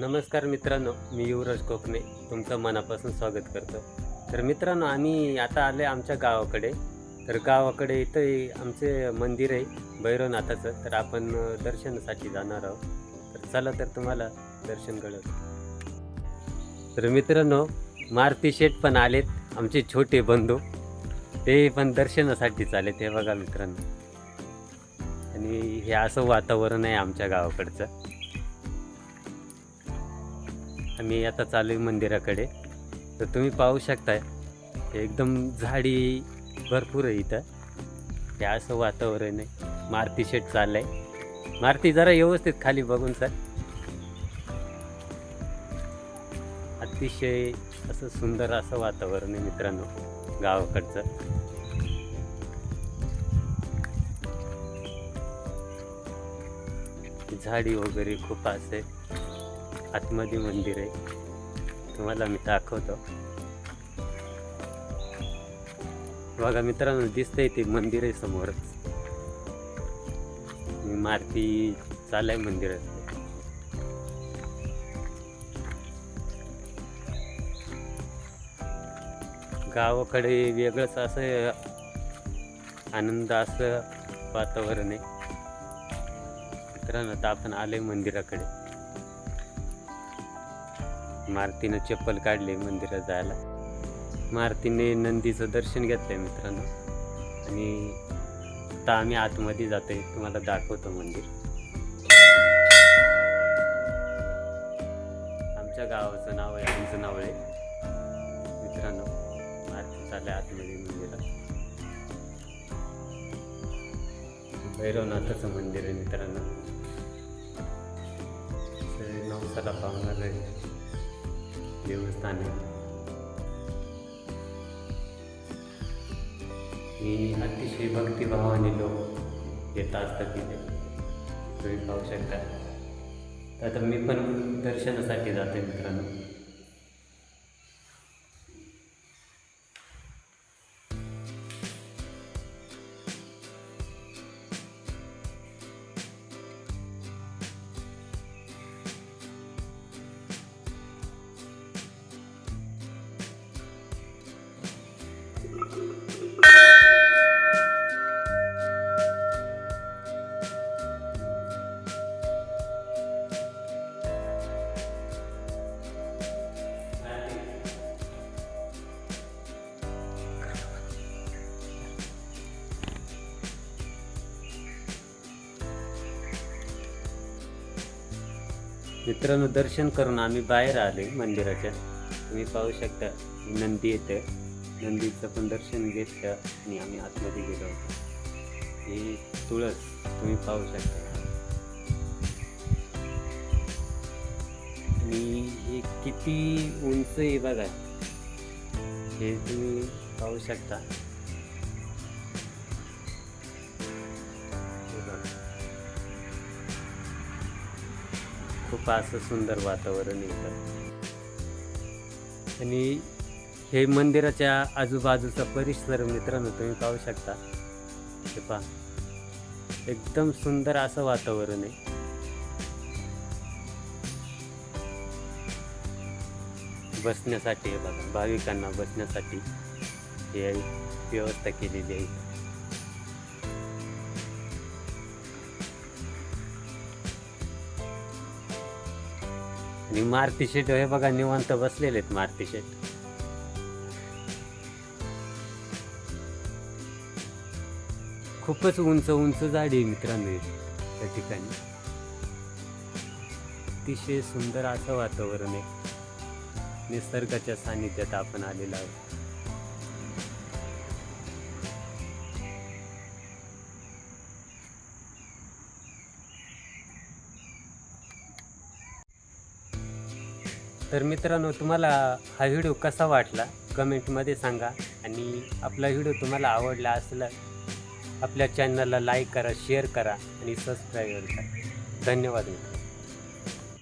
नमस्कार मित्रांनो मी युवराज कोकणे तुमचं मनापासून स्वागत करतो. तर मित्रांनो आम्ही आता आले आमच्या गावाकडे. तर गावाकडे इथं आमचे मंदिर आहे भैरवनाथाचं. तर आपण दर्शनासाठी जाणार आहोत. तर चला तर तुम्हाला दर्शन घडवतो तर मित्रांनो मारुती शेठ पण आलेत आमचे छोटे बंधू. ते पण दर्शनासाठीच आले हे बघा मित्रांनो. आणि हे असं वातावरण आहे आमच्या गावाकडचं. आम्ही आता चालू आहे मंदिराकडे. तर तुम्ही पाहू शकताय एकदम झाडी भरपूर आहे इथं. हे असं वातावरण आहे. मारुती शेट चाललंय. मारुती जरा व्यवस्थित खाली बघून सर. अतिशय असं सुंदर असं वातावरण आहे मित्रांनो गावाकडचं. झाडी वगैरे खूप असे आतमध्ये मंदिर आहे. तुम्हाला मी दाखवतो. बघा मित्रांनो दिसतंय ते मंदिर आहे समोरच. मारती मारुती चालाय मंदिरात. गावाकडे वेगळंच असं आनंद असं वातावरण आहे. मित्रांनो आता आपण आले मंदिराकडे. मारुतीनं चप्पल काढली मंदिरात जायला. मारुतीने नंदीचं दर्शन घेतलंय मित्रांनो. आणि आता आम्ही आतमध्ये जातोय. तुम्हाला दाखवतो मंदिर. आमच्या गावाचं नाव आहे आमचं नाव आहे. मित्रांनो मारुती चालल्या आतमध्ये मंदिरात. भैरवनाथाचं मंदिर आहे मित्रांनो. सगळे नवसाला पाहणार आहे देवस्थान आहे ही अतिशय भक्तिभावाने लोक येत असतात तिथे तुम्ही पाहू शकता तर आता मी पण दर्शनासाठी जाते मित्रांनो मित्रांनो दर्शन करून आम्ही बाहेर आले मंदिराच्या. तुम्ही पाहू शकता नंदी येते. नंदीचं पण दर्शन घेतलं आणि आम्ही आतमध्ये गेलो होतो. ही तुळस तुम्ही पाहू शकता. आणि हे किती उंच आहे बघा. हे तुम्ही पाहू शकता. खूप असं सुंदर वातावरण आहे आणि हे मंदिराच्या आजूबाजूचा परिसर मित्रांनो तुम्ही पाहू शकता. हे पहा. एकदम सुंदर असं वातावरण आहे. बसण्यासाठी हे बघा. भाविकांना बसण्यासाठी हे व्यवस्था केलेली आहे. आणि मारुती शेट हे बघा निवांत बसलेले आहेत मारुती शेट खूपच उंच उंच झाडी आहे मित्रांनो त्या ठिकाणी. अतिशय सुंदर असं वातावरण आहे. निसर्गाच्या सानिध्यात आपण आलेलो आहोत. तर मित्रांनो तुम्हाला हा व्हिडिओ कसा वाटला? कमेंटमध्ये सांगा. आणि आपला व्हिडिओ तुम्हाला आवडला असला आपल्या चॅनलला लाईक करा शेअर करा आणि सबस्क्राईब करा. धन्यवाद मित्र